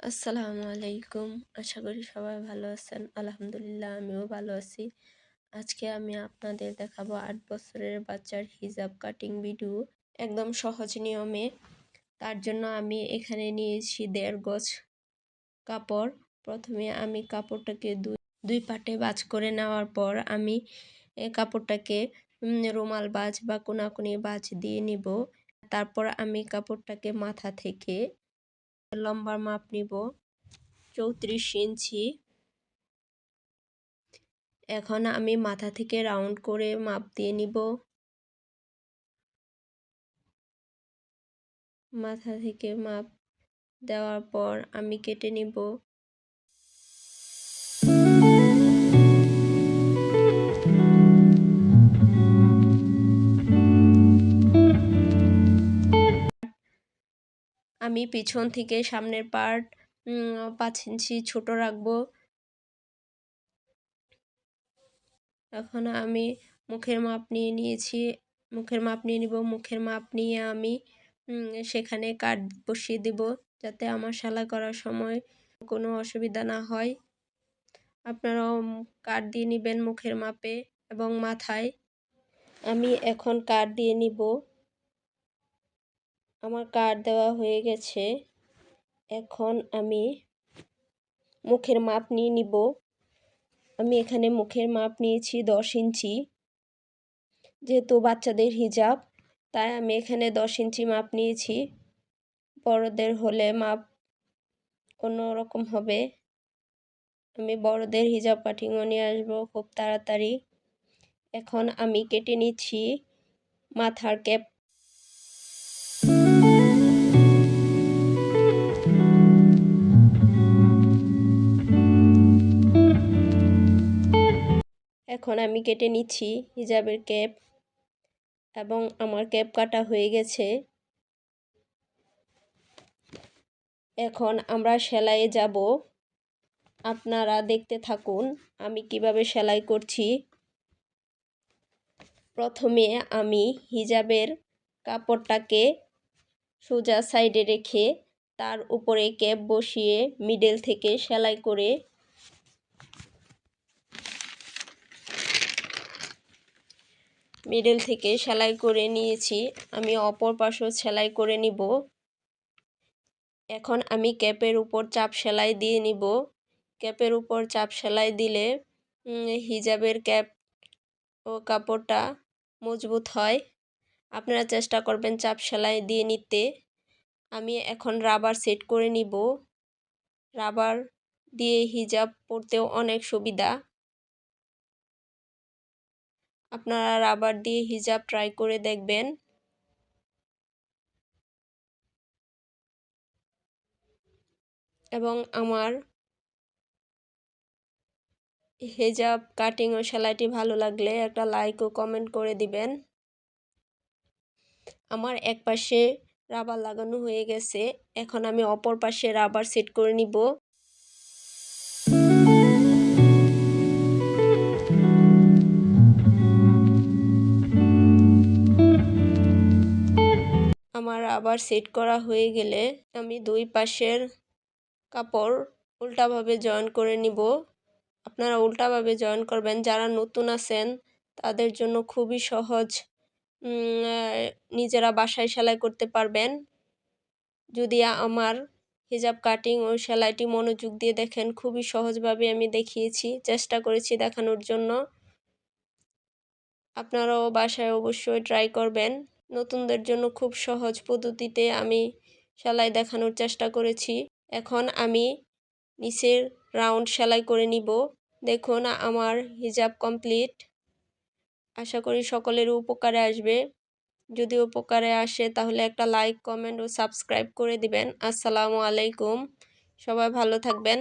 আসসালামু আলাইকুম। আশা করি সবাই ভালো আছেন। আলহামদুলিল্লাহ, আমিও ভালো আছি। আজকে আমি আপনাদের দেখাবো আট বছরের বাচ্চার হিজাব কাটিং ভিডিও। একদম সহজ নিয়মে। তার জন্য আমি এখানে নিয়েছি দেড় গজ কাপড়। প্রথমে আমি কাপড়টাকে দুই দুই পাটে বাজ করে নেওয়ার পর আমি কাপড়টাকে রুমাল বাজ বা কোনাকুনি বাজ দিয়ে নিব। তারপর আমি কাপড়টাকে মাথা থেকে লম্বার মাপ নিব। চৌত্রিশ ইঞ্চি। এখন আমি মাথা থেকে রাউন্ড করে মাপ দিয়ে নিব। মাথা থেকে মাপ দেওয়ার পর আমি কেটে নিব। আমি পিছন থেকে সামনের পার্ট পাঁচ ইঞ্চি ছোট রাখব। এখন আমি মুখের মাপ নিয়ে নিয়েছি। মুখের মাপ নিয়ে নিব, মুখের মাপ নিয়ে আমি সেখানে কাট বসিয়ে দেব যাতে আমার সেলাই করার সময় কোনো অসুবিধা না হয়। আপনারাও কাট দিয়ে নেবেন মুখের মাপে এবং মাথায়। আমি এখন কাট দিয়ে নিব। আমার কার্ড দেওয়া হয়ে গেছে। এখন আমি মুখের মাপ নিয়ে নিব। আমি এখানে মুখের মাপ নিয়েছি দশ ইঞ্চি। যেহেতু বাচ্চাদের হিজাব, তাই আমি এখানে দশ ইঞ্চি মাপ নিয়েছি। বড়দের হলে মাপ অন্যরকম হবে। আমি বড়দের হিজাব কাটিংও নিয়ে আসব খুব তাড়াতাড়ি। এখন আমি কেটে নিচ্ছি মাথার ক্যাপ এখন আমি কেটে নিচ্ছি হিজাবের ক্যাপ এবং আমার ক্যাপ কাটা হয়ে গেছে। এখন আমরা সেলাইয়ে যাব। আপনারা দেখতে থাকুন আমি কীভাবে সেলাই করছি। প্রথমে আমি হিজাবের কাপড়টাকে সোজা সাইডে রেখে তার উপরে ক্যাপ বসিয়ে মিডল থেকে সেলাই করে মিডল থেকে সেলাই করে নিয়েছি। আমি অপর পাশও সেলাই করে নিব। এখন আমি ক্যাপের উপর চাপ সেলাই দিয়ে নিব। ক্যাপের উপর চাপ সেলাই দিলে হিজাবের ক্যাপ ও কাপড়টা মজবুত হয়। আপনারা চেষ্টা করবেন চাপ সেলাই দিয়ে নিতে। আমি এখন রাবার সেট করে নিব। রাবার দিয়ে হিজাব পরতেও অনেক সুবিধা। আপনারা রাবার দিয়ে হিজাব ট্রাই করে দেখবেন। এবং আমার হেজাব কাটিং ও সেলাইটি ভালো লাগলে একটা লাইক ও কমেন্ট করে দিবেন। আমার এক পাশে রাবার লাগানো হয়ে গেছে, এখন আমি অপর পাশে রাবার সেট করে নিব। আমার আবার সেট করা হয়ে গেলে আমি দুই পাশের কাপড় উল্টাভাবে জয়েন করে নিব। আপনারা উল্টাভাবে জয়েন করবেন। যারা নতুন আছেন, তাদের জন্য খুবই সহজ। নিজেরা বাসায় সেলাই করতে পারবেন। যদি আমার হিজাব কাটিং ও সেলাইটি মনোযোগ দিয়ে দেখেন, খুবই সহজভাবে আমি দেখিয়েছি, চেষ্টা করেছি দেখানোর জন্য। আপনারাও বাসায় অবশ্যই ট্রাই করবেন। নতুনদের জন্য খুব সহজ পদ্ধতিতে আমি সেলাই দেখানোর চেষ্টা করেছি। এখন আমি নিচের রাউন্ড সেলাই করে নিব। দেখুন, আমার হিজাব কমপ্লিট। আশা করি সকলের উপকারে আসবে। যদি উপকারে আসে, তাহলে একটা লাইক, কমেন্ট ও সাবস্ক্রাইব করে দিবেন। আসসালামু আলাইকুম। সবাই ভালো থাকবেন।